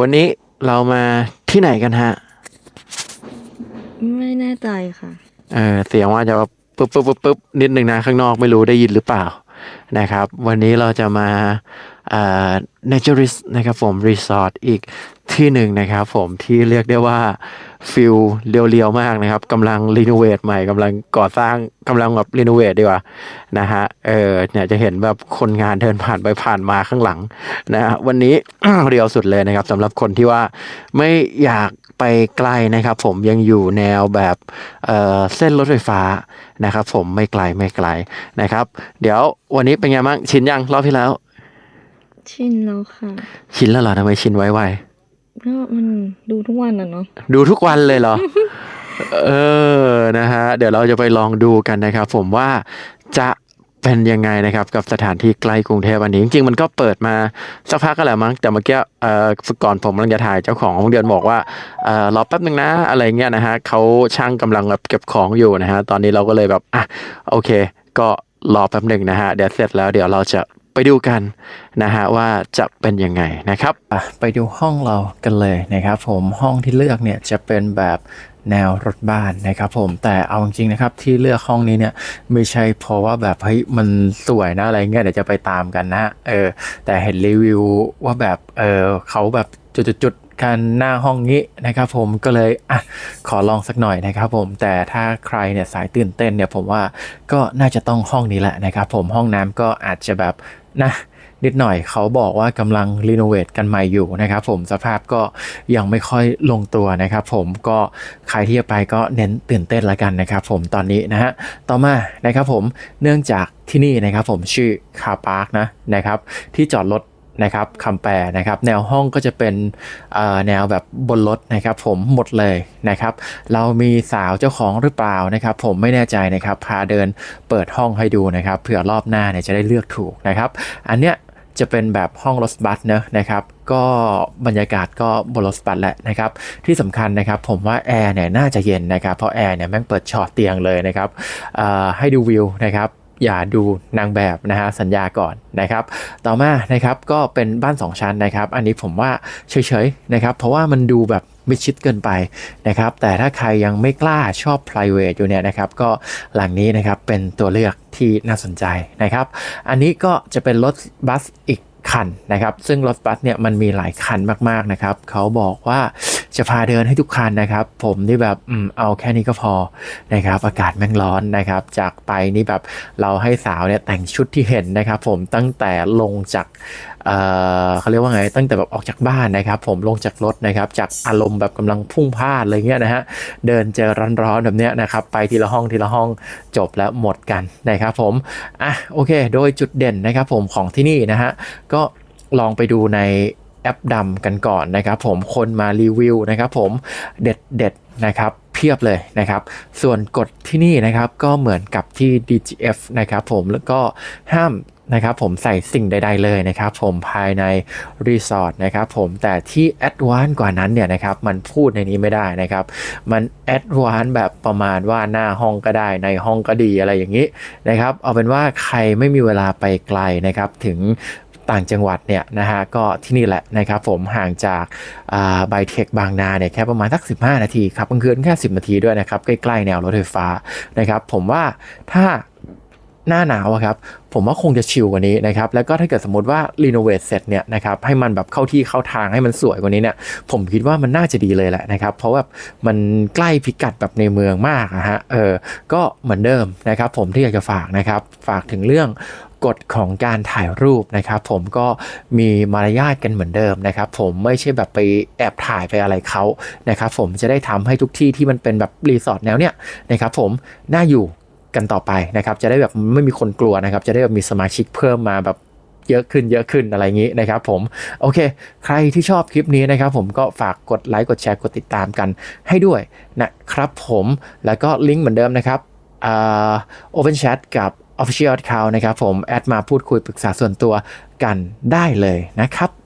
วันนี้เรามาที่ไหนกันฮะ ไม่แน่ใจค่ะ เออเสียงว่าจะปึ๊บปึ๊บปึ๊บปึ๊บนิดหนึ่งนะ ข้างนอกไม่รู้ได้ยินหรือเปล่า นะครับ วันนี้เราจะมาเอ่อ naturist นะครับผมรีสอร์ทอีกที่หนึ่งนะครับผมที่เรียกได้ว่าฟิลเรียวๆมากนะครับกำลังรีโนเวทใหม่กำลังก่อสร้างกำลังแบบรีโนเวทดีกว่านะฮะเออเนี่ยจะเห็นแบบคนงานเดินผ่านไปผ่านมาข้างหลังนะฮะวันนี้ เรียวสุดเลยนะครับสำหรับคนที่ว่าไม่อยาก ไปไกลนะครับผมยังอยู่แนวแบบเอ่อเส้นรถไฟฟ้านะครับผมไม่ไกลไม่ไกลนะครับ เดี๋ยววันนี้เป็นไงบ้างชินยังรอบที่แล้ว ชินแล้วค่ะ ชินแล้วเหรอทำไมชินไวๆก็มันดูทุกวันอะเนาะดูทุกวันเลยเหรอเออนะฮะเดี๋ยวเราจะไปลองดูกันนะครับผมว่าจะ เป็นยังไงนะครับกับสถานที่ใกล้กรุงเทพอันนี้ จริงๆมันก็เปิดมาสักพักก็แล้วมั้งแต่เมื่อกี้ก่อนผมกำลังจะถ่ายเจ้าของของเดือนบอกว่าออรอแป๊บนึงนะอะไรเงี้ยนะฮะเขาช่างกำลังแบบเก็บของอยู่นะฮะตอนนี้เราก็เลยแบบอะโอเค ก็รอแป๊บหนึ่งนะฮะเดี๋ยวเสร็จแล้วเดี๋ยวเราจะ ไปดูกันนะฮะว่าจะเป็นยังไงนะครับไปดูห้องเรากันเลยนะครับผมห้องที่เลือกเนี่ยจะเป็นแบบแนวรถบ้านนะครับผมแต่เอาจริงนะครับที่เลือกห้องนี้เนี่ยไม่ใช่เพราะว่าแบบเฮ้ยมันสวยนะอะไรเงี้ยเดี๋ยวจะไปตามกันนะเออแต่เห็นรีวิวว่าแบบเออเขาแบบจุดๆๆกันหน้าห้องนี้นะครับผมก็เลยอะขอลองสักหน่อยนะครับผมแต่ถ้าใครเนี่ยสายตื่นเต้นเนี่ยผมว่าก็น่าจะต้องห้องนี้แหละนะครับผมห้องน้ำก็อาจจะแบบ นะนิดหน่อยเขาบอกว่ากำลังรีโนเวทกันใหม่อยู่นะครับผมสภาพก็ยังไม่ค่อยลงตัวนะครับผมก็ใครที่จะไปก็เน้นตื่นเต้นละกันนะครับผมตอนนี้นะฮะต่อมานะครับผมเนื่องจากที่นี่นะครับผมชื่อคาพาร์กนะนะครับที่จอดรถ นะครับคำแปลนะครับ แนวห้องก็จะเป็นแนวแบบบนรถนะครับผมหมดเลยนะครับ เรามีสาวเจ้าของหรือเปล่านะครับ ผมไม่แน่ใจนะครับพาเดินเปิดห้องให้ดูนะครับเผื่อรอบหน้าเนี่ยจะได้เลือกถูกนะครับ อันเนี้ยจะเป็นแบบห้องรถบัสเนอะนะครับก็บรรยากาศก็บนรถบัสแหละนะครับ ที่สำคัญนะครับผมว่าแอร์เนี่ยน่าจะเย็นนะครับเพราะแอร์เนี่ยแม่งเปิดชอตเตียงเลยนะครับให้ดูวิวนะครับ อย่าดูนางแบบนะฮะสัญญาก่อนนะครับ ต่อมานะครับก็เป็นบ้าน 2 ชั้นนะครับ อันนี้ผมว่าเฉยๆนะครับ เพราะว่ามันดูแบบมิดชิดเกินไปนะครับ แต่ถ้าใครยังไม่กล้าชอบ private อยู่เนี่ยนะครับ ก็หลังนี้นะครับเป็นตัวเลือกที่น่าสนใจนะครับ อันนี้ก็จะเป็นรถบัสอีกคันนะครับ ซึ่งรถบัสเนี่ยมันมีหลายคันมากๆนะครับ เขาบอกว่า จะพาเดินให้ทุกคันนะครับ ผมนี่แบบอืมเอาแค่นี้ก็พอนะครับ อากาศแม่งร้อนนะครับ จากไปนี่แบบเราให้สาวเนี่ยแต่งชุดที่เห็นนะครับ ผมตั้งแต่ลงจากเอ่อเขาเรียกว่าไง ตั้งแต่แบบออกจากบ้านนะครับ ผมลงจากรถนะครับ จากอารมณ์แบบกำลังพุ่งพลาดอะไรเงี้ยนะฮะเดินเจอร้อนๆแบบเนี้ยนะครับ ไปทีละห้องทีละห้องจบแล้วหมดกันนะครับ ผมอะโอเค โดยจุดเด่นนะครับ ผมของที่นี่นะฮะก็ลองไปดูใน แอปดำกันก่อนนะครับผมคนมารีวิวนะครับผมเด็ดเด็ดนะครับเพียบเลยนะครับ ส่วนกฎที่นี่นะครับก็เหมือนกับที่ DGF นะครับผมแล้วก็ห้ามนะครับผมใส่สิ่งใด ๆ เลยนะครับผมภายในรีสอร์ทนะครับผมแต่ที่แอดวานกว่านั้นเนี่ยนะครับมันพูดในนี้ไม่ได้นะครับ มันแอดวานแบบประมาณว่าหน้าห้องก็ได้ในห้องก็ดีอะไรอย่างนี้นะครับ เอาเป็นว่าใครไม่มีเวลาไปไกลนะครับถึง ต่างจังหวัดเนี่ยนะฮะก็ที่นี่แหละนะครับผมห่างจากไบเทคบางนาเนี่ยแค่ประมาณสัก 15 นาทีครับกลางคืนแค่ 10 นาทีด้วยนะครับ ใกล้ๆแนวรถไฟฟ้านะครับ ผมว่าถ้าหน้าหนาวอะครับผมว่าคงจะชิลกว่านี้นะครับแล้วก็ถ้าเกิดสมมติว่ารีโนเวทเสร็จเนี่ยนะครับให้มันแบบเข้าที่เข้าทางให้มันสวยกว่านี้เนี่ยผมคิดว่ามันน่าจะดีเลยแหละนะครับเพราะว่ามันใกล้พิกัดแบบในเมืองมากอะฮะเออก็เหมือนเดิมนะครับผมที่อยากจะฝากนะครับฝากถึงเรื่อง กฎของการถ่ายรูปนะครับ ผมก็มีมารยาทกันเหมือนเดิมนะครับ ผมไม่ใช่แบบไปแอบถ่ายไปอะไรเขานะครับ ผมจะได้ทำให้ทุกที่ที่มันเป็นแบบรีสอร์ทแนวเนี้ยนะครับ ผมน่าอยู่กันต่อไปนะครับ จะได้แบบไม่มีคนกลัวนะครับ จะได้แบบมีสมาชิกเพิ่มมาแบบเยอะขึ้นเยอะขึ้นอะไรอย่างนี้นะครับผมโอเค ใครที่ชอบคลิปนี้นะครับ ผมก็ฝากกดไลค์กดแชร์กดติดตามกันให้ด้วยนะครับผมแล้วก็ลิงก์เหมือนเดิมนะครับอ่า Open Chat กับ Official Account นะครับผม แอดมาพูดคุยปรึกษาส่วนตัวกันได้เลยนะครับ